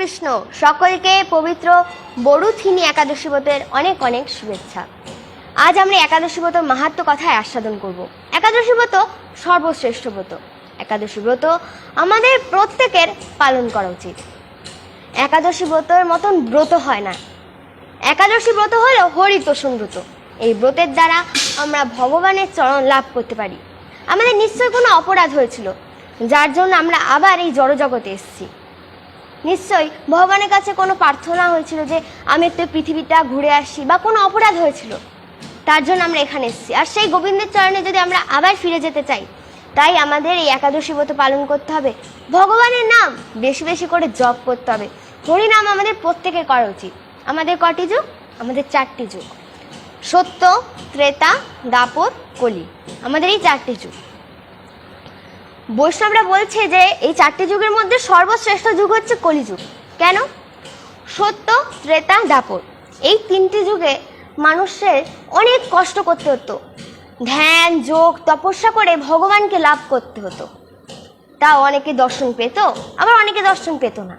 কৃষ্ণ, সকলকে পবিত্র বড়ুথিনী একাদশী ব্রতের অনেক অনেক শুভেচ্ছা। আজ আমরা একাদশী ব্রত মাহাত্ম কথায় আস্বাদন করব। একাদশী ব্রত সর্বশ্রেষ্ঠ ব্রত। একাদশী ব্রত আমাদের প্রত্যেকের পালন করা উচিত। একাদশী ব্রতের মতন ব্রত হয় না। একাদশী ব্রত হলো হরিতোষণ ব্রত। এই ব্রতের দ্বারা আমরা ভগবানের চরণ লাভ করতে পারি। আমাদের নিশ্চয়ই কোনো অপরাধ হয়েছিল, যার জন্য আমরা আবার এই জড়জগতে এসেছি। নিশ্চয়ই, ভগবানের কাছে কোনো প্রার্থনা হয়েছিল যে আমি একটু পৃথিবীটা ঘুরে আসি বা কোনো অপরাধ হয়েছিল। তার জন্য আমরা এখানে এসেছি। আর সেই গোবিন্দের চরণে যদি আমরা আবার ফিরে যেতে চাই, তাই আমাদের এই একাদশী ব্রত পালন করতে হবে। ভগবানের নাম বেশি বেশি করে জপ করতে হবে। হরিনাম আমাদের প্রত্যেকের করা উচিত। আমাদের কটি যুগ? আমাদের চারটি যুগ। সত্য, ত্রেতা, দাপর, কলি। আমাদের এই চারটি যুগ। বৈষ্ণবরা বলছে যে এই চারটি যুগের মধ্যে সর্বশ্রেষ্ঠ যুগ হচ্ছে কলিযুগ। কেন? সত্য, ত্রেতা, দাপর। এই তিনটি যুগে মানুষের অনেক কষ্ট করতে হতো। ধ্যান, যোগ, তপস্যা করে ভগবানকে লাভ করতে হতো। তা অনেকে দর্শন পেত, আবার অনেকে দর্শন পেত না।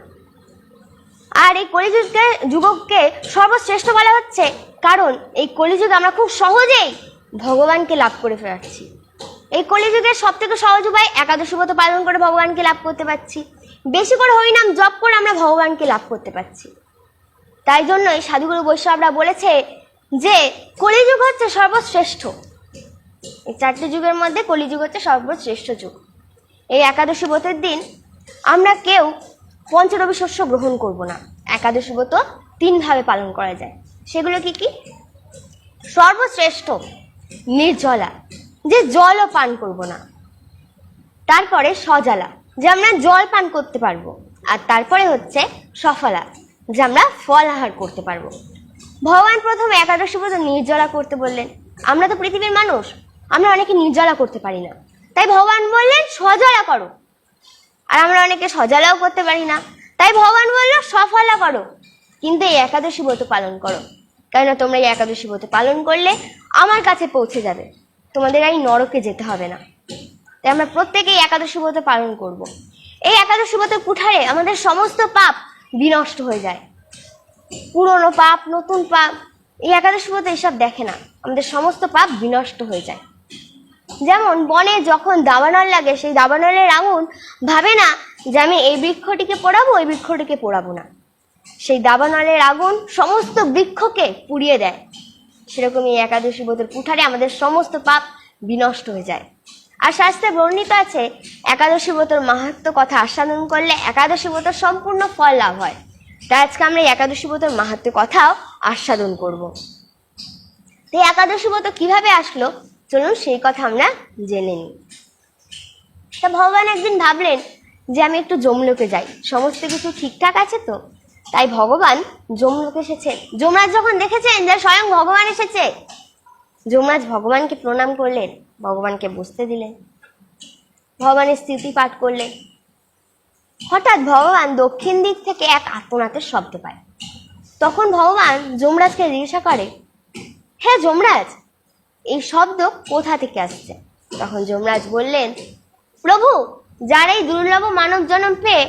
আর এই কলিযুগকে, যুগকে সর্বশ্রেষ্ঠ বলা হচ্ছে কারণ এই কলিযুগে আমরা খুব সহজেই ভগবানকে লাভ করে ফেরাচ্ছি। এই কলিযুগের সব থেকে সহজ উপায় একাদশী ব্রত পালন করে ভগবানকে লাভ করতে পারছি। বেশি করে হরিনাম জপ করে আমরা ভগবানকে লাভ করতে পারছি। তাই জন্যই সাধুগুরু বৈষ্ণবরা বলেছে যে, কলিযুগ হচ্ছে সর্বশ্রেষ্ঠ। এই চারটি যুগের মধ্যে কলিযুগ হচ্ছে সর্বশ্রেষ্ঠ যুগ। এই একাদশী ব্রতের দিন আমরা কেউ পঞ্চরবি শস্য গ্রহণ করব না। একাদশী ব্রত তিনভাবে পালন করা যায়। সেগুলো কি কি? সর্বশ্রেষ্ঠ, নির্জলা। যে জলও পান করব না। তারপরে সজালা, যে আমরা জল পান করতে পারব। আর তারপরে হচ্ছে সফলা, যে আমরা ফল আহার করতে পারব। ভগবান প্রথম একাদশী ব্রত নির্জলা করতে বললেন, আমরা তো পৃথিবীর মানুষ, আমরা অনেকে নির্জলা করতে পারি না। তাই ভগবান বললেন, সজলা করো। আর আমরা অনেকে সজালাও করতে পারি না। তাই ভগবান বলল, সফলা করো। কিন্তু এই একাদশী ব্রত পালন করো। কেননা তোমরা এই একাদশী ব্রত পালন করলে আমার কাছে পৌঁছে যাবে। তোমাদের এই নরকে যেতে হবে না। তাই আমরা প্রত্যেকেই একাদশী ব্রত পালন করব। এই একাদশী ব্রত কুঠারে আমাদের সমস্ত পাপ বিনষ্ট হয়ে যায়। পুরনো পাপ, নতুন পাপ, এই একাদশী ব্রত এসব দেখে না। আমাদের সমস্ত পাপ বিনষ্ট হয়ে যায়। যেমন বনে যখন দাবানল লাগে, সেই দাবানলের আগুন ভাবে না যে আমি এই বৃক্ষটিকে পোড়াবো, ওই বৃক্ষটিকে পোড়াবো না। সেই দাবানলের আগুন সমস্ত বৃক্ষকে পুড়িয়ে দেয়। সেরকম এই একাদশী ব্রতের কুঠারে আমাদের সমস্ত পাপ বিনষ্ট হয়ে যায়। আর শাস্ত্রে বর্ণিত আছে, একাদশী ব্রতর মাহাত্ম কথা আস্বাদন করলে একাদশী ব্রতর সম্পূর্ণ ফল লাভ হয়। তাই আজকে আমরা একাদশী ব্রতর মাহাত্ম কথাও আস্বাদন করব। তো একাদশী ব্রত কীভাবে আসলো? চলুন সেই কথা আমরা জেনে নিই। তা ভগবান একদিন ভাবলেন যে আমি একটু যমলোকে যাই। সমস্ত কিছু ঠিকঠাক আছে তো? তাই ভগবান যমলোকে এসেছেন যমরাজ যখন দেখেছেন যে স্বয়ং ভগবান এসেছে যমরাজ ভগবানকে প্রণাম করলেন, ভগবানকে বসতে দিলেন, ভগবানের স্তুতি পাঠ করলেন। হঠাৎ ভগবান দক্ষিণ দিক থেকে এক আত্মনাথের শব্দ পায়। তখন ভগবান যমরাজকে জিজ্ঞাসা করে হ্যাঁ যমরাজ এই শব্দ কোথা থেকে আসছে? তখন যমরাজ বললেন, প্রভু, যারা এই দুর্লভ মানব জন্ম পেয়ে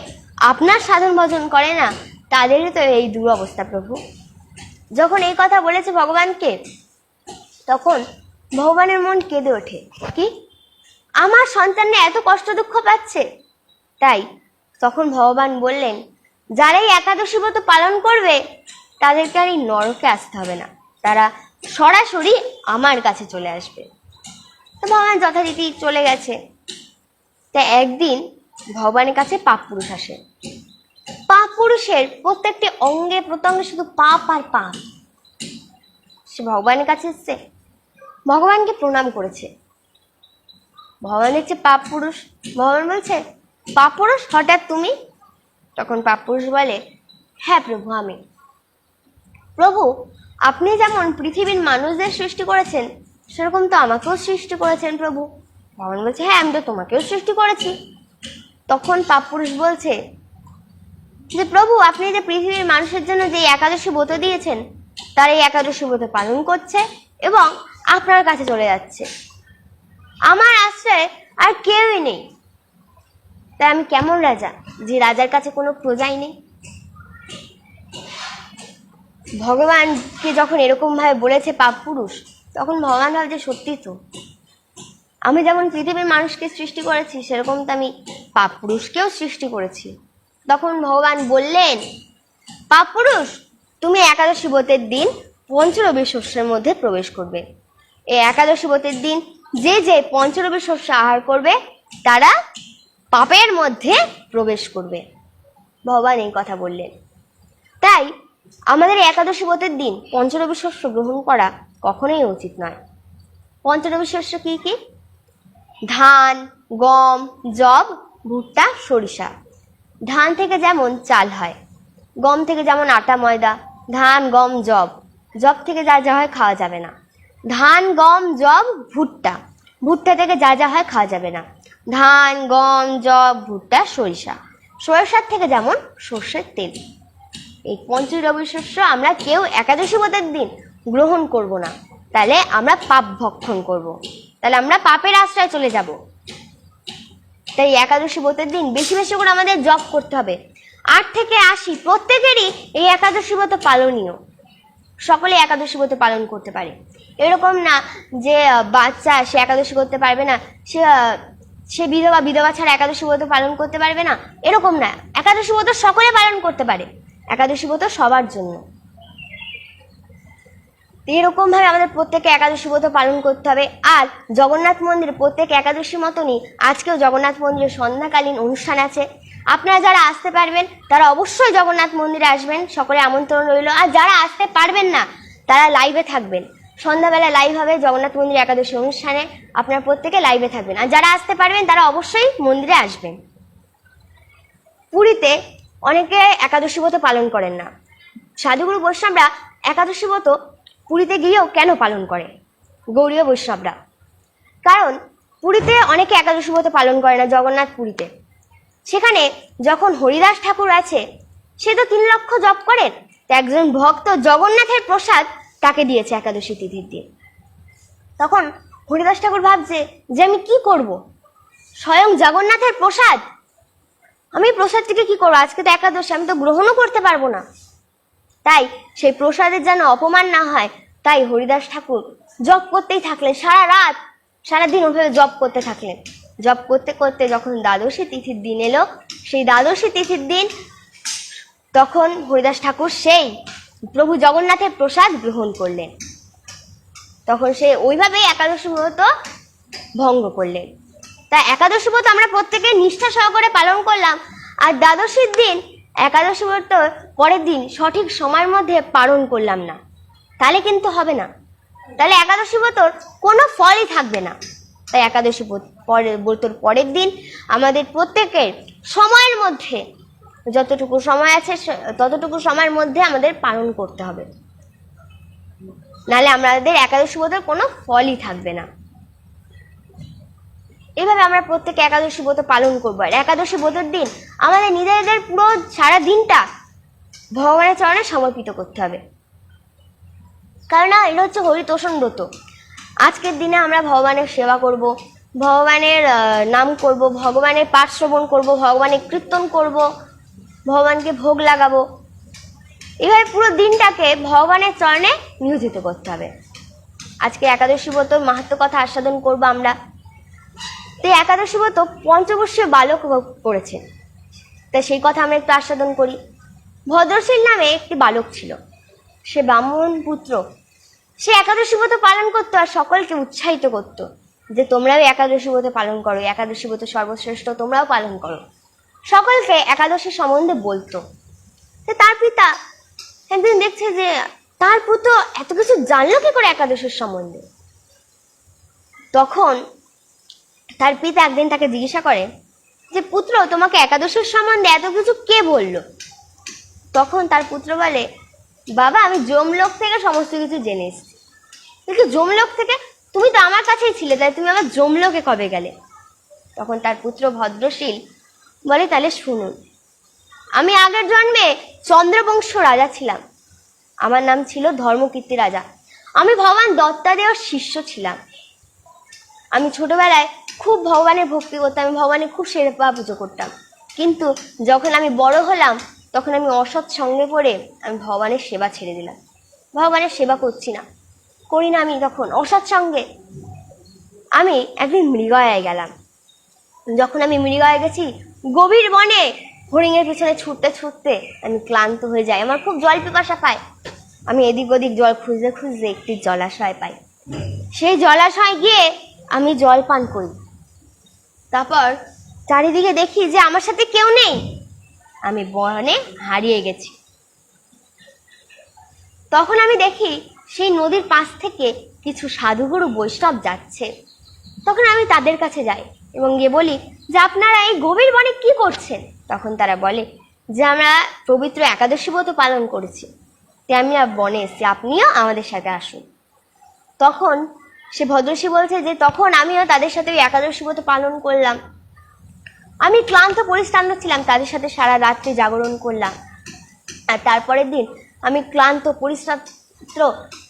আপনার সাধন ভজন করে না তাদেরই তো এই দুরবস্থা, প্রভু। যখন এই কথা বলেছে ভগবানকে, তখন ভগবানের মন কেঁদে ওঠে। কি? আমার সন্তানরা এত কষ্ট দুঃখ পাচ্ছে? তাই তখন ভগবান বললেন যারা এই একাদশী ব্রত পালন করবে, তাদেরকে আর এই নরকে আসতে হবে না। তারা সরাসরি আমার কাছে চলে আসবে। তো ভগবান যথারীতি চলে গেছে। তা একদিন ভগবানের কাছে পাপ পুরুষ আসে। পাপ পুরুষের প্রত্যেকটি অঙ্গে প্রত্যঙ্গে শুধু পাপ আর পাপ। সে ভগবানের কাছে এসছে, ভগবানকে প্রণাম করেছে। ভগবান দেখছে পাপ পুরুষ ভগবান বলছে পাপ পুরুষ হঠাৎ তুমি? তখন পাপ পুরুষ বলে হ্যাঁ প্রভু, আমি। প্রভু, আপনি যেমন পৃথিবীর মানুষদের সৃষ্টি করেছেন, সেরকম তো আমাকেও সৃষ্টি করেছেন প্রভু। ভগবান বলছে হ্যাঁ আমি তো তোমাকেও সৃষ্টি করেছি। তখন পাপ পুরুষ বলছে যে প্রভু, আপনি যে পৃথিবীর মানুষের জন্য যে একাদশী ব্রত দিয়েছেন, তার এই একাদশী ব্রত পালন করছে এবং আপনার কাছে চলে যাচ্ছে। আমার আশ্রয় আর কেউই নেই। তাই আমি কেমন রাজা, যে রাজার কাছে কোনো প্রজাই নেই? ভগবানকে যখন এরকমভাবে বলেছে পাপ পুরুষ, তখন ভগবান ভাবছে সত্যি তো। আমি যেমন পৃথিবীর মানুষকে সৃষ্টি করেছি, সেরকম তো আমি পাপ পুরুষকেও সৃষ্টি করেছি। তখন ভগবান বললেন পাপ পুরুষ তুমি একাদশী ব্রতের দিন পঞ্চরবি শস্যের মধ্যে প্রবেশ করবে। এই একাদশী ব্রতের দিন যে যে পঞ্চরবি শস্য আহার করবে, তারা পাপের মধ্যে প্রবেশ করবে। ভগবান এই কথা বললেন। তাই আমাদের একাদশী ব্রতের দিন পঞ্চরবি শস্য গ্রহণ করা কখনোই উচিত নয়। পঞ্চরবি শস্য কী কী? ধান, গম জব ভুট্টা, সরিষা। ধান থেকে যেমন চাল হয়, গম থেকে যেমন আটা, ময়দা, ধান, গম জব জব থেকে যা যা হয় খাওয়া যাবে না। ধান, গম জব ভুট্টা। ভুট্টা থেকে যা যা হয় খাওয়া যাবে না। ধান, গম জব ভুট্টা, সরিষা। সরিষার থেকে যেমন সর্ষের তেল। এই পঞ্চরবি শস্য আমরা কেউ একাদশী ব্রতের দিন গ্রহণ করব না। তাহলে আমরা পাপ ভক্ষণ করব। তাহলে আমরা পাপের আশ্রয় চলে যাব। তাই একাদশী ব্রতের দিন বেশি বেশি করে আমাদের জব করতে হবে। আট থেকে আশি, প্রত্যেকেরই এই একাদশী ব্রত পালনীয়। সকলে একাদশী ব্রত পালন করতে পারে। এরকম না যে বাচ্চা সে একাদশী করতে পারবে না, সে সে বিধবা বিধবা ছাড়া একাদশী ব্রত পালন করতে পারবে না, এরকম না। একাদশী ব্রত সকলে পালন করতে পারে। একাদশী ব্রত সবার জন্য। তো এরকম ভাবে আমাদের প্রত্যেকে একাদশী ব্রত পালন করতে হবে। আর জগন্নাথ মন্দিরে প্রত্যেক একাদশী মতনই আজকেও জগন্নাথ মন্দিরে সন্ধ্যাকালীন অনুষ্ঠান আছে। আপনারা যারা আসতে পারবেন, তারা অবশ্যই জগন্নাথ মন্দিরে আসবেন। সকলে আমন্ত্রণ রইল। আর যারা আসতে পারবেন না, তারা লাইভে থাকবেন। সন্ধ্যাবেলা লাইভ হবে জগন্নাথ মন্দির একাদশী অনুষ্ঠানে। আপনারা প্রত্যেকে লাইভে থাকবেন। আর যারা আসতে পারবেন, তারা অবশ্যই মন্দিরে আসবেন। পুরীতে অনেকে একাদশী ব্রত পালন করেন না। সাধুগুরু বৈষ্ণবরা একাদশী ব্রত পুরীতে গিয়েও কেন পালন করে? গৌরীয় বৈষ্ণবরা। কারণ, পুরীতে অনেকে একাদশী ব্রত পালন করে না জগন্নাথ পুরীতে। সেখানে যখন হরিদাস ঠাকুর আছে, সে তো তিন লক্ষ জপ করেন, তো একজন ভক্ত জগন্নাথের প্রসাদ তাকে দিয়েছে একাদশী তিথির দিন। তখন হরিদাস ঠাকুর ভাবছে যে আমি কি করব? স্বয়ং জগন্নাথের প্রসাদ? আমি প্রসাদ থেকে কি করব? আজকে তো একাদশী, আমি তো গ্রহণও করতে পারব না। তাই সেই প্রসাদের যেন অপমান না হয়, তাই হরিদাস ঠাকুর জপ করতেই থাকলেন। সারা রাত সারাদিন ওভাবে জপ করতে থাকলেন। জপ করতে করতে যখন দ্বাদশী তিথির দিন এলো, সেই দ্বাদশী তিথির দিন তখন হরিদাস ঠাকুর সেই প্রভু জগন্নাথের প্রসাদ গ্রহণ করলেন। তখন সে ওইভাবেই একাদশী ব্রত ভঙ্গ করলেন। তা একাদশী ব্রত আমরা প্রত্যেকে নিষ্ঠা সহকারে পালন করলাম। আর দ্বাদশীর দিন একাদশী ব্রত পরের দিন সঠিক সময়ের মধ্যে পালন করলাম না। তাহলে কিন্তু হবে না। তাহলে একাদশী ব্রতর কোনো ফলই থাকবে না। তাই একাদশী পরের ব্রতর পরের দিন আমাদের প্রত্যেকের সময়ের মধ্যে, যতটুকু সময় আছে ততটুকু সময়ের মধ্যে আমাদের পালন করতে হবে। নাহলে আমাদের একাদশী ব্রতের কোনো ফলই থাকবে না। এভাবে আমরা প্রত্যেকে একাদশী ব্রত পালন করব। আর একাদশী ব্রতের দিন আমাদের নিজেদের পুরো সারা দিনটা ভগবানের চরণে সমর্পিত করতে হবে। কারণ এটা হচ্ছে হরিতোষণ ব্রত। আজকের দিনে আমরা ভগবানের সেবা করব, ভগবানের নাম করব, ভগবানের পাঠ শ্রবণ করব, ভগবানের কীর্তন করব, ভগবানকে ভোগ লাগাবো। এভাবে পুরো দিনটাকে ভগবানের চরণে নিয়োজিত করতে হবে। আজকে একাদশী ব্রত মাহাত্ম কথা আস্বাদন করব আমরা। তো এই একাদশী ব্রত পঞ্চবর্ষীয় বালক করেছেন। তা সেই কথা আমরা একটু আস্বাদন করি। ভদ্রশীল নামে একটি বালক ছিল। সে ব্রাহ্মণ পুত্র। সে একাদশী ব্রত পালন করতো আর সকলকে উৎসাহিত করতো যে তোমরাও একাদশী ব্রত পালন করো, একাদশী ব্রত সর্বশ্রেষ্ঠ তোমরাও পালন করো। সকলকে একাদশী সম্বন্ধে বলতো। তো তার পিতা একদিন দেখছে যে তার পুত্র এত কিছু জানলো কি করে একাদশীর সম্বন্ধে? তখন তার পিতা একদিন তাকে জিজ্ঞাসা করে যে, পুত্র, তোমাকে একাদশীর সম্বন্ধে এত কিছু কে বলল? তখন তার পুত্র বলে, বাবা, আমি জমলোক থেকে সমস্ত কিছু জেনে এসেছি। কিন্তু জমলোক থেকে তুমি তো আমার কাছেই ছিলে, তাই তুমি আমার জমলোকে কবে গেলে? তখন তার পুত্র ভদ্রশীল বলে, তাহলে শুনুন, আমি আগের জন্মে চন্দ্রবংশ রাজা ছিলাম। আমার নাম ছিল ধর্মকীর্তি রাজা। আমি ভগবান দত্তাদেওর শিষ্য ছিলাম। আমি ছোটবেলায় খুব ভগবানের ভক্তি করতাম, আমি ভগবানের খুব সেবা পুজো করতাম। কিন্তু যখন আমি বড় হলাম, তখন আমি অসৎ সঙ্গে পড়ে আমি ভগবানের সেবা ছেড়ে দিলাম। ভগবানের সেবা করছি না। করি না আমি তখন অসৎ সঙ্গে। আমি একদিন মৃগয়ায় গেলাম। যখন আমি মৃগয়ায় গেছি, গভীর বনে হরিণের পিছনে ছুটতে ছুটতে আমি ক্লান্ত হয়ে যাই। আমার খুব জল পিপাসা পায়। আমি এদিক ওদিক জল খুঁজতে খুঁজতে একটি জলাশয় পাই। সেই জলাশয় গিয়ে আমি জল পান করি। তারপর চারিদিকে দেখি যে আমার সাথে কেউ নেই। আমি বনে হারিয়ে গেছি। তখন আমি দেখি সেই নদীর পাশ থেকে কিছু সাধুগুরু বৈষ্ণব যাচ্ছে। তখন আমি তাদের কাছে যাই এবং গিয়ে বলি, যে আপনারা এই গভীর বনে কি করছেন? তখন তারা বলে, যে আমরা পবিত্র একাদশী ব্রত পালন করেছি। তাই আমি বনে এসেছি আপনিও আমাদের সাথে আসুন। তখন সে ভদ্রশ্রী বলছে যে, তখন আমিও তাদের সাথে ওই একাদশী ব্রত পালন করলাম। আমি ক্লান্ত, পরিশ্রান্ত ছিলাম, তাদের সাথে সারা রাত্রি জাগরণ করলাম। আর তারপরের দিন আমি ক্লান্ত, পরিশ্রান্ত,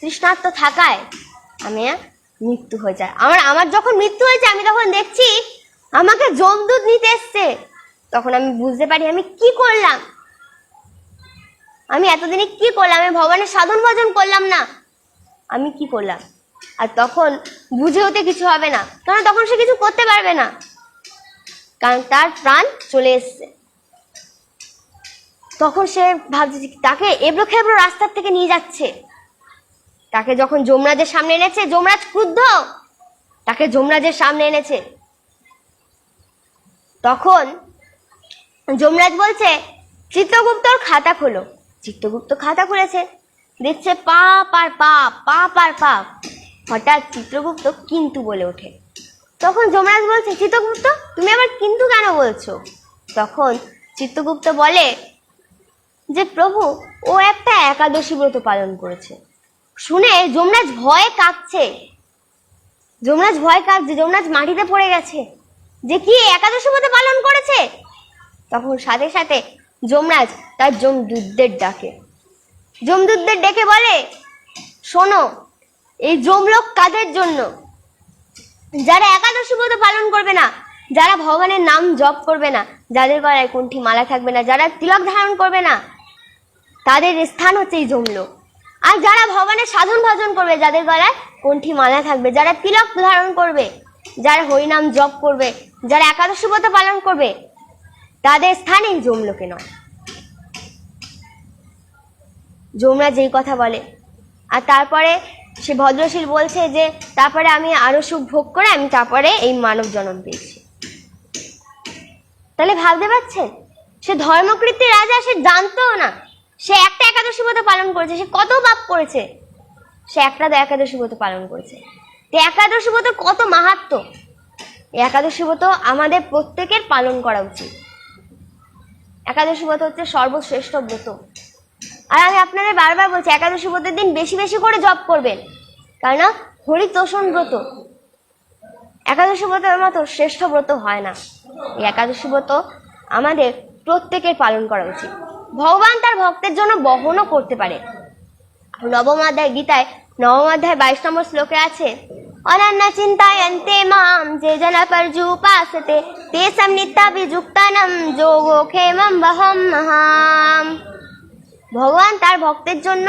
তৃষ্ণার্ত থাকায় আমি মৃত্যু হয়ে যায় আমার আমার যখন মৃত্যু হয়েছে, আমি তখন দেখছি আমাকে জমদূত নিতে এসছে। তখন আমি বুঝতে পারি, আমি কি করলাম? আমি এতদিনে কি করলাম? আমি ভগবানের সাধন ভজন করলাম না। আমি কি করলাম? আর তখন বুঝে হতে কিছু হবে না। কারণ তখন সে কিছু করতে পারবে না। কারণ তার প্রাণ চলে এসছে। তখন সে ভাবছে তাকে এবড়ো খেবড়ো রাস্তার থেকে নিয়ে যাচ্ছে। তাকে যখন যমরাজের সামনে এনেছে, যমরাজ ক্রুদ্ধ! তাকে যমরাজের সামনে এনেছে। তখন যমরাজ বলছে, চিত্রগুপ্তর খাতা খোলো। চিত্রগুপ্ত খাতা খুলেছে। দেখছে পাপ আর পাপ পাপ আর পাপ। হঠাৎ চিত্রগুপ্ত কিন্তু বলে ওঠে। তখন যমরাজ বলছে, চিত্রগুপ্ত, তুমি আবার কিন্তু কেন বলছো? তখন চিত্রগুপ্ত বলে যে, প্রভু, ও একটা একাদশী ব্রত পালন করেছে। শুনে যমরাজ ভয়ে কাঁপছে যমরাজ ভয় কাঁপছে যমরাজ মাটিতে পড়ে গেছে। যে, কি একাদশী ব্রত পালন করেছে? তখন সাথে সাথে যমরাজ তার যমদূতদের ডাকে। যমদূতদের ডেকে বলে, শোনো এই যমলোক কাদের জন্য? যারা একাদশী ব্রত পালন করবে না, যারা ভগবানের নাম জপ করবে না, যাদের গলায় কোনটি মালা থাকবে না, যারা তিলক ধারণ করবে না, তাদের স্থান হচ্ছে এই যমলোক। আর যারা ভগবানের সাধন ভজন করবে, যাদের গলায় কোনটি মালা থাকবে, যারা তিলক ধারণ করবে, যারা হরিনাম জপ করবে, যারা একাদশী ব্রত পালন করবে, তাদের স্থান এই যমলোকে নয়। যমরা যেই কথা বলে, আর তারপরে সে ভদ্রশীল বলছে যে, তারপরে আমি আরও সুখ ভোগ করে আমি তারপরে এই মানব জন্ম পেয়েছি। তাহলে ভাবতে পারছেন? সে ধর্মকৃত্যের রাজা, সে জানতো না। সে একটা একাদশী ব্রত পালন করেছে। সে কত পাপ করেছে? সে একটা একাদশী ব্রত পালন করেছে। তো একাদশী ব্রত কত মাহাত্ম একাদশী ব্রত আমাদের প্রত্যেকের পালন করা উচিত। একাদশী ব্রত হচ্ছে সর্বশ্রেষ্ঠ ব্রত। আর আমি আপনাদের বারবার বলছি, একাদশী ব্রতের দিন বেশি বেশি করে জপ করবেন। কেননা হরিতোষণ ব্রত। একাদশী ব্রতের মতো শ্রেষ্ঠ ব্রত হয় না। এই একাদশী ব্রত আমাদের প্রত্যেকের পালন করা উচিত। ভগবান তার ভক্তের জন্য বহনও করতে পারে। নবম অধ্যায় গীতায় নবম অধ্যায় বাইশ নম্বর শ্লোকে আছে, অনন্য চিন্তায়ন্তে মাম যে জন পর্যুপাসতে তেসম নিত্যাভিযুক্তানম যোগো ক্ষেমম বহম মহাম ভগবান তার ভক্তের জন্য,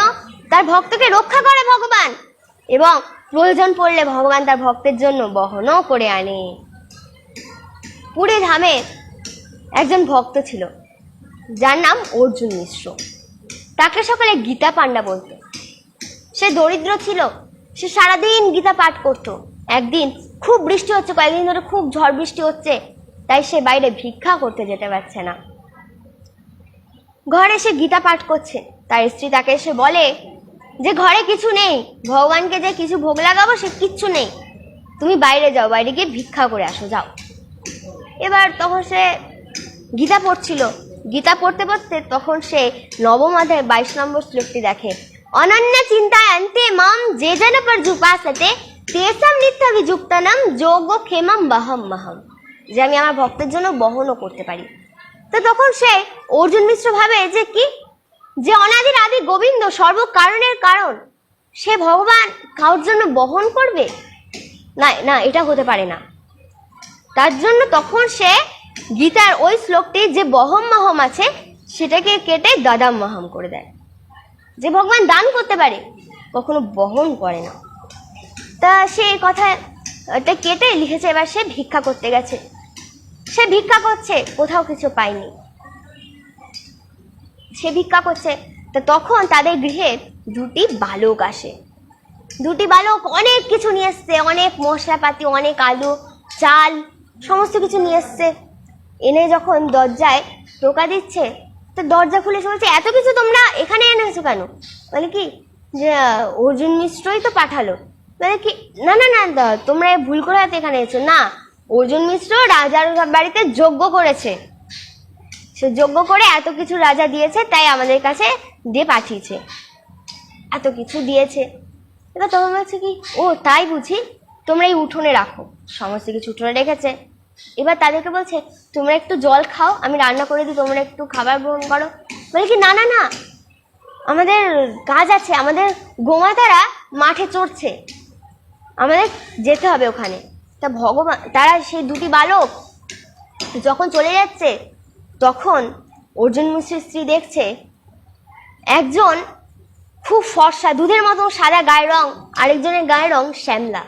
তার ভক্তকে রক্ষা করে ভগবান। এবং প্রয়োজন পড়লে ভগবান তার ভক্তের জন্য বহনও করে আনে। পুরী ধামে একজন ভক্ত ছিল, যার নাম অর্জুন মিশ্র। তাকে সকালে গীতা পাণ্ডা বলতো। সে দরিদ্র ছিল, সে সারাদিন গীতা পাঠ করত। একদিন খুব বৃষ্টি হচ্ছে, কয়েকদিন ধরে খুব ঝড় বৃষ্টি হচ্ছে, তাই সে বাইরে ভিক্ষা করতে যেতে পারছে না। ঘরে সে গীতা পাঠ করছে। তার স্ত্রী তাকে এসে বলে, যে ঘরে কিছু নেই, ভগবানকে যে কিছু ভোগ লাগাবো সে কিচ্ছু নেই। তুমি বাইরে যাও, বাইরে গিয়ে ভিক্ষা করে আসো, যাও। এবার তখন সে গীতা পড়ছিল। গীতা পড়তে পড়তে তখন সে নবম অধ্যায় বাইশ নম্বর শ্লোকটি দেখে, অনন্য চিন্তায় অন্তে মাম যে যেন পর জুপাসতে তেসম নিত্য বিযুক্তনম যোগ ক্ষেমম বাহম মহম। যে আমি আমার ভক্তের জন্য বহনও করতে পারি। তো তখন সে অর্জুন মিশ্র ভাবে যে কি? যে অনাদির আদি গোবিন্দ সর্বকারণের কারণ, সে ভগবান কারোর জন্য বহন করবে? না না, এটা হতে পারে না। তার জন্য তখন সে গীতার ওই শ্লোকটি যে বহম মহম আছে, সেটাকে কেটে দাদাম মাহাম করে দেয়। যে ভগবান দান করতে পারে, কখনো বহন করে না। তা সে কথা এটা কেটে লিখেছে, এবার সে ভিক্ষা করতে গেছে। সে ভিক্ষা করছে, কোথাও কিছু পায়নি। সে ভিক্ষা করছে, তা তখন তাদের গৃহে দুটি বালক আসে। দুটি বালক অনেক কিছু নিয়ে এসছে, অনেক মশলাপাতি, অনেক আলু, চাল, সমস্ত কিছু নিয়ে এসছে। এনে যখন দরজায় টোকা দিচ্ছে, তো দরজা খুলে এসে এত কিছু তোমরা এখানে এনেছো কেন? বলে কি, যে, অর্জুন মিশ্রই তো পাঠালো। বলে কি, না না না, তোমরা ভুল করে হয়তো এখানে এসেছ না অর্জুন মিশ্র রাজার বাড়িতে যজ্ঞ করেছে। সে যজ্ঞ করে এত কিছু রাজা দিয়েছে, তাই আমাদের কাছে দিয়ে পাঠিয়েছে। এত কিছু দিয়েছে। এবার তোমার বলছে কি? ও, তাই বুঝি? তোমরা এই উঠোনে রাখো। সমস্ত কিছু উঠোনে রেখেছে। এবার তাদেরকে বলছে, তোমরা একটু জল খাও, আমি রান্না করে দিই, তোমরা একটু খাবার গ্রহণ করো। বলে কি, না না না। আমাদের কাজ আছে, আমাদের গোমাতারা মাঠে চড়ছে। আমাদের যেতে হবে ওখানে। তা ভগবান, তারা সেই দুটি বালক যখন চলে যাচ্ছে, তখন অর্জুন মিশ্রের স্ত্রী দেখছে, একজন খুব ফর্সা, দুধের মতো সাদা গায়ের রং, আরেকজনের গায়ের রং শ্যামলা।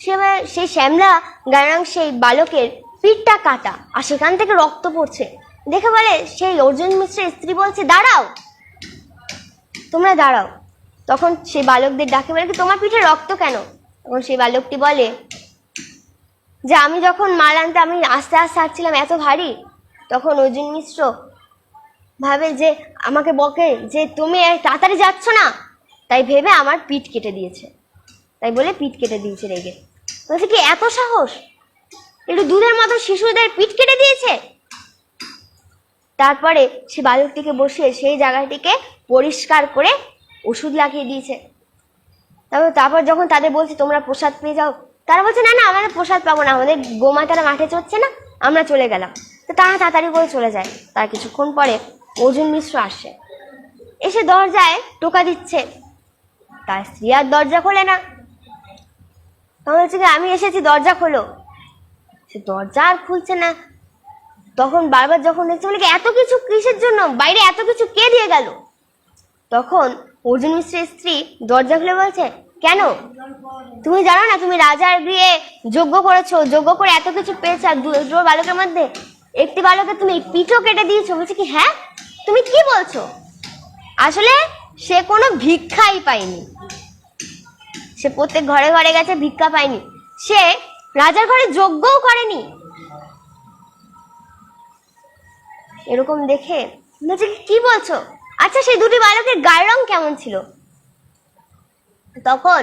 সে সেই শ্যামলা গায়ের রং সেই বালকের পিঠটা কাটা আর সেখান থেকে রক্ত পড়ছে। দেখে বলে, সেই অর্জুন মিশ্রের স্ত্রী বলছে, দাঁড়াও, তোমরা দাঁড়াও। তখন সেই বালকদের ডাকে বলে কি তোমার পিঠে রক্ত কেন? তখন সেই বালকটি বলে যে আমি যখন মাল আনতে, আমি আস্তে আস্তে হাঁটছিলাম, এত ভারী। তখন অর্জুন মিশ্র ভাবে যে, আমাকে বকে যে, তুমি তাড়াতাড়ি যাচ্ছ না? তাই ভেবে আমার পিঠ কেটে দিয়েছে। তাই বলে পিঠ কেটে দিয়েছে রেগে। বলছে, কি এত সাহস? একটু দুধের মতো শিশুদের পিঠ কেটে দিয়েছে? তারপরে সে বালকটিকে বসিয়ে সেই জায়গাটিকে পরিষ্কার করে ওষুধ লাগিয়ে দিয়েছে। তারপর তারপর যখন তাদের বলছে, তোমরা প্রসাদ পেয়ে যাও তারা বলছে, না না আমাদের প্রসাদ পাবো না, আমাদের গোমাতারা মাঠে চড়ছে না, আমরা চলে গেলাম। তো তারা তাড়াতাড়ি করে চলে যায়। তার কিছুক্ষণ পরে অর্জুন মিশ্র আসে। এসে দরজায় টোকা দিচ্ছে। তার স্ত্রী আর দরজা খোলে না। তখন বলছে কি, আমি এসেছি, দরজা খোলো। সে দরজা আর খুলছে না। তখন বারবার যখন দেখছে, বলে কি, এত কিছু কিসের জন্য? বাইরে এত কিছু কে দিয়ে গেল? তখন অর্জুন মিশ্রের স্ত্রী দরজা খুলে বলছে কেন? তুমি জানো না তুমি রাজার গৃহে যজ্ঞ করেছ, যজ্ঞ করে এত কিছু পেয়েছ আর দুটো বালকের মধ্যে? একটি বালকে তুমি পিঠও কেটে দিয়েছ, বলছে কি হ্যাঁ? তুমি কি বলছো? আসলে সে কোনো ভিক্ষাই পায়নি। সে প্রত্যেক ঘরে ঘরে গেছে, ভিক্ষা পায়নি। সে রাজার ঘরে যজ্ঞও করেনি। এরকম দেখে বলছে কি বলছো? আচ্ছা সেই দুটি বালকের গায়ের রং কেমন ছিল? তখন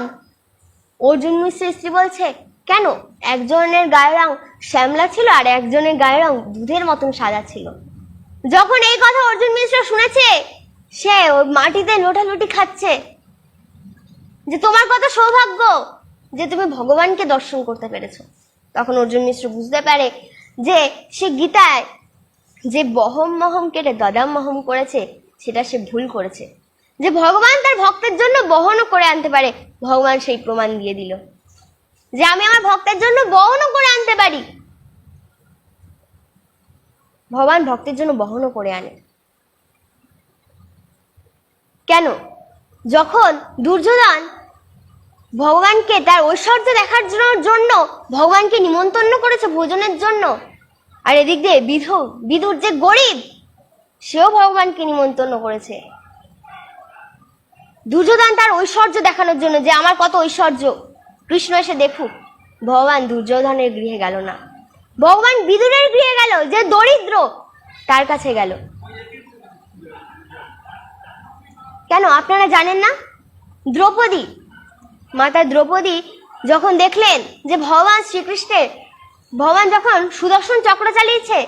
অর্জুন মিশ্র স্ত্রী বলছে, কেন? একজনের গায়ের রং শ্যামলা ছিল আর একজনের গায়ের রং দুধের মতন সাদা ছিল। যখন এই কথা অর্জুন মিশ্র শুনেছে, সে ওই মাটিতে লোটালুটি খাচ্ছে। যে তোমার কত সৌভাগ্য যে তুমি ভগবানকে দর্শন করতে পেরেছ। তখন অর্জুন মিশ্র বুঝতে পারে যে সে গীতায় যে বহম মহম কেটে দদাম মহম করেছে, সেটা সে ভুল করেছে। যে ভগবান তার ভক্তের জন্য বহনও করে আনতে পারে, ভগবান সেই প্রমাণ দিয়ে দিল। যে আমি আমার ভক্তের জন্য বহনও করে আনতে পারি। ভগবান ভক্তের জন্য বহনও করে আনে। কেন? যখন দুর্যোধন ভগবানকে তার ঐশ্বর্য দেখার জন্য- ভগবানকে নিমন্ত্রণ করেছে ভোজনের জন্য, আর এদিক দিয়ে বিধু, বিদুর যে গরিব, সেও ভগবানকে নিমন্ত্রণ করেছে। দুর্যোধন তার ঐশ্বর্য দেখানোর জন্য যে আমার কত ঐশ্বর্য। কৃষ্ণ এসে দেখুক, ভগবান দুর্যোধনের গৃহে গেল না। ভগবান বিদুরের গৃহে গেল, যে দরিদ্র তার কাছে গেল। কেন আপনারা জানেন না? দ্রৌপদী, মাতা দ্রৌপদী যখন দেখলেন যে ভগবান শ্রীকৃষ্ণের, ভগবান যখন সুদর্শন চক্র চালিয়েছে,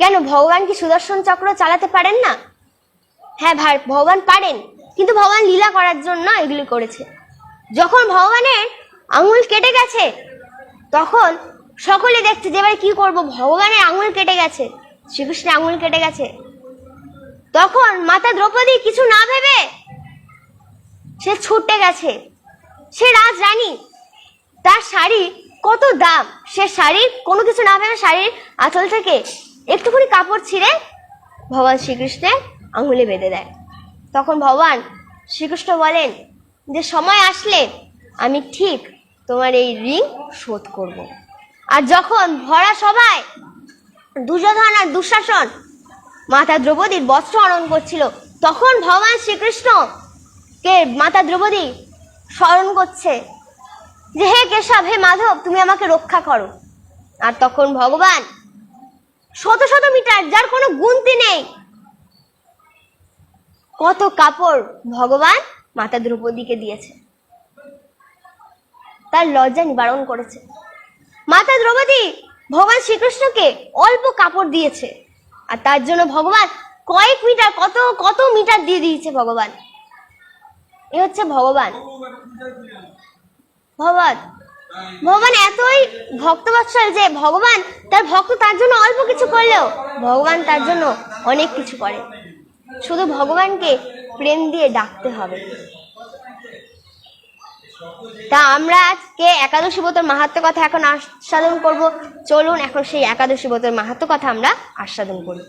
কেন ভগবান কি সুদর্শন চক্র চালাতে পারেন না? হ্যাঁ ভাই ভগবান পারেন, কিন্তু ভগবান লীলা করার জন্য এগুলি করেছে। যখন ভগবানের আঙুল কেটে গেছে, তখন সকলে দেখছে যে, এবার কি করব? ভগবানের আঙুল কেটে গেছে, শ্রীকৃষ্ণের আঙুল কেটে গেছে। তখন মাতা দ্রৌপদী কিছু না ভেবে সে ছুটে গেছে। সে রাজ রানী তার শাড়ি কত দাম? সে শাড়ির কোনো কিছু না ভেবে শাড়ির আঁচল থেকে একটুখানি কাপড় ছিঁড়ে ভগবান শ্রীকৃষ্ণের আঙুলে বেঁধে দেয়। তখন ভগবান শ্রীকৃষ্ণ বলেন, যে সময় আসলে আমি ঠিক তোমার এই রিং শোধ করব। আর যখন ভরা সবাই দুর্যোধন আর দুঃশাসন মাতা দ্রৌপদীর বস্ত্র হরণ করছিল, তখন ভগবান শ্রীকৃষ্ণ কে মাতা দ্রৌপদী স্মরণ করছে যে, হে কেশব, হে মাধব, তুমি আমাকে রক্ষা করো। আর তখন ভগবান শত শত মিটার, যার কোনো গুনতি নেই কত কাপড় ভগবান মাতা দ্রৌপদীকে দিয়েছে। তার লজ্জা নিবারণ করেছে। মাতা দ্রৌপদী ভগবান শ্রীকৃষ্ণকে অল্প কাপড় দিয়েছে। আর তার জন্য ভগবান কয়েক মিটার, কত কত মিটার দিয়ে দিয়েছে ভগবান। এ হচ্ছে ভগবান। ভগবান ভগবান এতই ভক্তবৎসল যে ভগবান তার ভক্ত তার জন্য অল্প কিছু করলেও ভগবান তার জন্য অনেক কিছু করে। শুধু ভগবানকে প্রেম দিয়ে ডাকতে হবে। তা আমরা আজকে একাদশী ব্রতর মাহাত্ম কথা এখন আস্বাদন করব। চলুন এখন সেই একাদশী ব্রতর মাহাত্ম কথা আমরা আস্বাদন করি।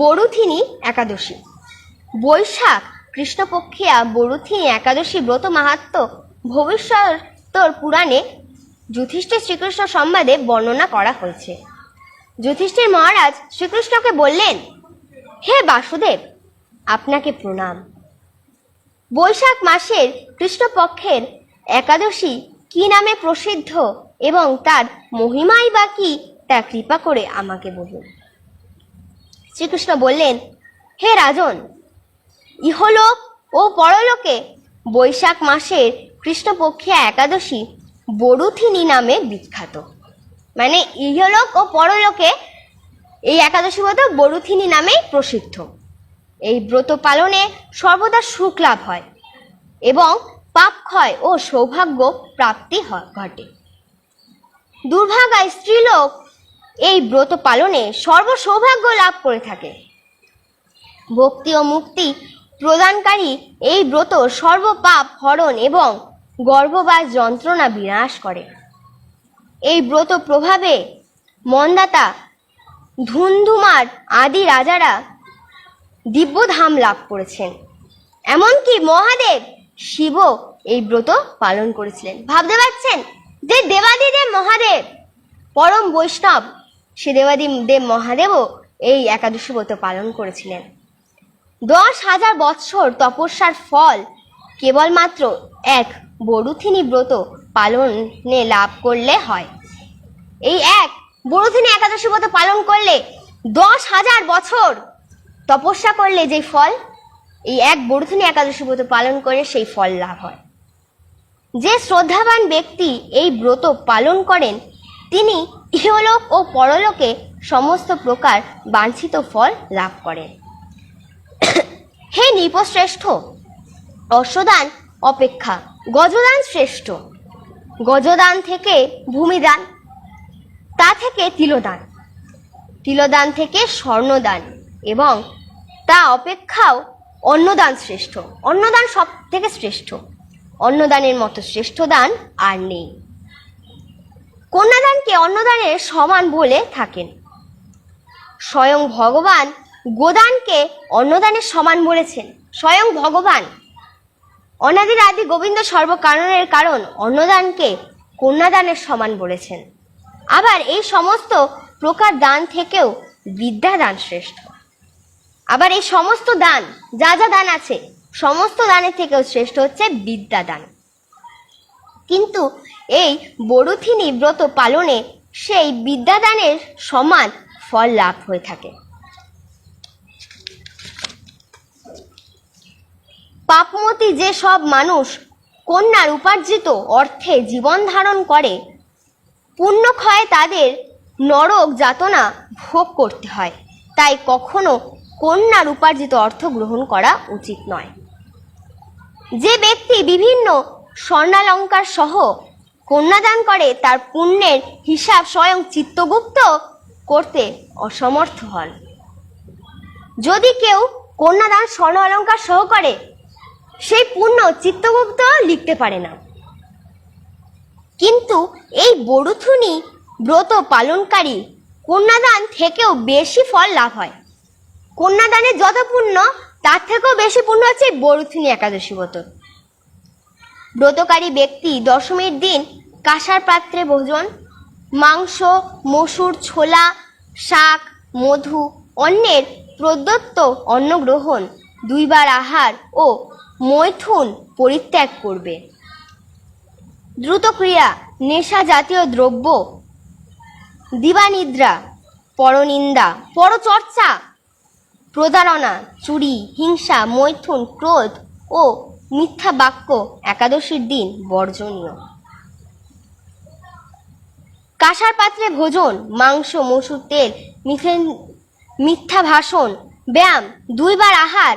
বড়ুথিনী একাদশী। বৈশাখ কৃষ্ণপক্ষিয়া বরুথিনী একাদশী ব্রত মাহাত্ম ভবিষ্যতর পুরাণে যুধিষ্ঠির শ্রীকৃষ্ণ সম্বাদে বর্ণনা করা হয়েছে। যুধিষ্ঠির মহারাজ শ্রীকৃষ্ণকে বললেন, হে বাসুদেব, আপনাকে প্রণাম। বৈশাখ মাসের কৃষ্ণপক্ষের একাদশী কি নামে প্রসিদ্ধ এবং তার মহিমাই বা কি, তা কৃপা করে আমাকে বলুন। শ্রীকৃষ্ণ বললেন, হে রাজন, ইহলোক ও পরলোকে বৈশাখ মাসের কৃষ্ণপক্ষে একাদশী বরুথিনী নামে বিখ্যাত। মানে ইহলোক ও পরলোকে এই একাদশী ব্রত বরুথিনী নামেই প্রসিদ্ধ। এই ব্রত পালনে সর্বদা সুখ লাভ হয় এবং পাপ ক্ষয় ও সৌভাগ্য প্রাপ্তি ঘটে। দুর্ভাগায় স্ত্রীলোক এই ব্রত পালনে সর্বসৌভাগ্য লাভ করে থাকে। ভক্তি ও মুক্তি প্রদানকারী এই ব্রত সর্বপাপ, হরণ এবং গর্ভ বা যন্ত্রণা বিনাশ করে। এই ব্রত প্রভাবে মন্দাতা ধুন্ধুমার আদি রাজারা দিব্যধাম লাভ করেছেন। এমনকি মহাদেব শিব এই ব্রত পালন করেছিলেন। ভাবতে পারছেন? যে দেবাদিদেব মহাদেব, পরম বৈষ্ণব, সে দেবাদি দেব মহাদেবও এই একাদশী ব্রত পালন করেছিলেন। দশ হাজার বৎসর তপস্যার ফল কেবলমাত্র এক বরুথিনী ব্রত পালনে লাভ করলে হয়। এই এক বরুথিনী একাদশী ব্রত পালন করলে দশ হাজার বছর তপস্যা করলে যে ফল? এই এক বরুথিনী একাদশী ব্রত পালন করে সেই ফল লাভ হয়। যে শ্রদ্ধাবান ব্যক্তি এই ব্রত পালন করেন, তিনি ইহলোক ও পরলোকে সমস্ত প্রকার বাঞ্ছিত ফল লাভ করেন। হে নৃপশ্রেষ্ঠ, অশ্বদান অপেক্ষা, গজদান শ্রেষ্ঠ। গজদান থেকে ভূমিদান, তা থেকে তিলদান। তিলদান থেকে স্বর্ণদান এবং তা অপেক্ষাও অন্নদান শ্রেষ্ঠ। অন্নদান সব থেকে শ্রেষ্ঠ। অন্নদানের মতো শ্রেষ্ঠ দান আর নেই। কন্যাদানকে অন্নদানের সমান বলে থাকেন। স্বয়ং ভগবান গোদানকে অন্নদানের সমান বলেছেন। স্বয়ং ভগবান অনাদির আদি গোবিন্দ সর্বকারণের কারণ অন্নদানকে কন্যাদানের সমান বলেছেন। আবার এই সমস্ত প্রকার দান থেকেও বিদ্যা দান শ্রেষ্ঠ। আবার এই সমস্ত দান, যা যা দান আছে, সমস্ত দানের থেকেও শ্রেষ্ঠ হচ্ছে বিদ্যা দান। কিন্তু এই বরুথিনী ব্রত পালনে সেই বিদ্যাদানের সমান ফল লাভ হয়ে থাকে। পাপমতি যে সব মানুষ কন্যার উপার্জিত অর্থে জীবন ধারণ করে পুণ্যক্ষয়ে তাদের নরক যাতনা ভোগ করতে হয়। তাই কখনো কন্যার উপার্জিত অর্থ গ্রহণ করা উচিত নয়। যে ব্যক্তি বিভিন্ন স্বর্ণালঙ্কার সহ কন্যাদান করে, তার পুণ্যের হিসাব স্বয়ং চিত্তগুপ্ত করতে অসমর্থ হন। যদি কেউ কন্যাদান স্বর্ণ অলঙ্কার সহ করে সেই পুণ্য চিত্তগুপ্ত লিখতে পারে না। কিন্তু এই বড়ুথুনি ব্রত পালনকারী কন্যাদান থেকেও বেশি ফল লাভ হয়। কন্যাদানের যত পুণ্য, তার থেকেও বেশি পুণ্য হচ্ছে বরুথিনী একাদশী ব্রত। ব্রতকারী ব্যক্তি দশমীর দিন কাঁসার পাত্রে ভোজন, মাংস, মসুর, ছোলা, শাক, মধু অন্যের প্রদত্ত অন্ন গ্রহণ দুইবার আহার ও মৈথুন পরিত্যাগ করবে। দ্রুত ক্রিয়া নেশা জাতীয় দ্রব্য, দিবানিদ্রা, পরনিন্দা, পরচর্চা, প্রতারণা, চুরি, হিংসা, মৈথুন, ক্রোধ ও মিথ্যা বাক্য, একাদশীর দিন, বর্জনীয়। কাঁসার পাত্রে ভোজন, মাংস, মসুর তেল, মিথেন, মিথ্যা ভাষণ, ব্যায়াম, দুইবার আহার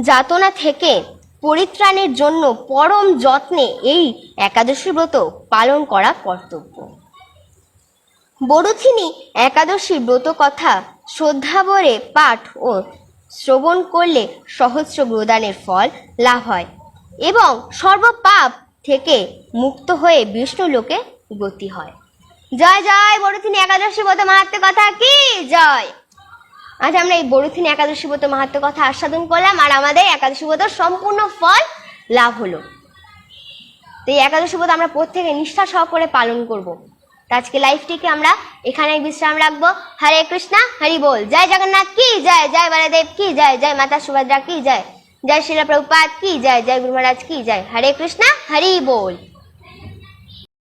যাতনা থেকে পরিত্রাণের জন্য পরম যত্নে এই একাদশী ব্রত পালন করা কর্তব্য। বরুথিনী একাদশী ব্রত কথা শ্রদ্ধাবরে পাঠ ও শ্রবণ করলে সহস্র গ্রদানের ফল লাভ হয় এবং সর্বপাপ থেকে মুক্ত হয়ে বিষ্ণু লোকে গতি হয়। জয় জয় বরুথিনী একাদশী ব্রত মাহাত্ম কথা কি? জয়! আজ আমরা এই বরুথিনী একাদশী ব্রত মাহাত্ম কথা আস্বাদন করলাম, আর আমাদের একাদশী ব্রত সম্পূর্ণ ফল লাভ হলো। তো এই একাদশী ব্রত আমরা প্রত্যেকে নিষ্ঠা সহকারে পালন করব। আজকে লাইফটিকে আমরা এখানে বিশ্রাম রাখব। হরে কৃষ্ণা, হরি বল। জয় জগন্নাথ, কি জয়? জয় বলদেব, কি জয়? জয় মাতা সুভদ্রা, কি জয়? জয় শিলা প্রভুপাত কি জয়? জয় গুরু মহারাজ, কি জয়? হরে কৃষ্ণা, হরি বল।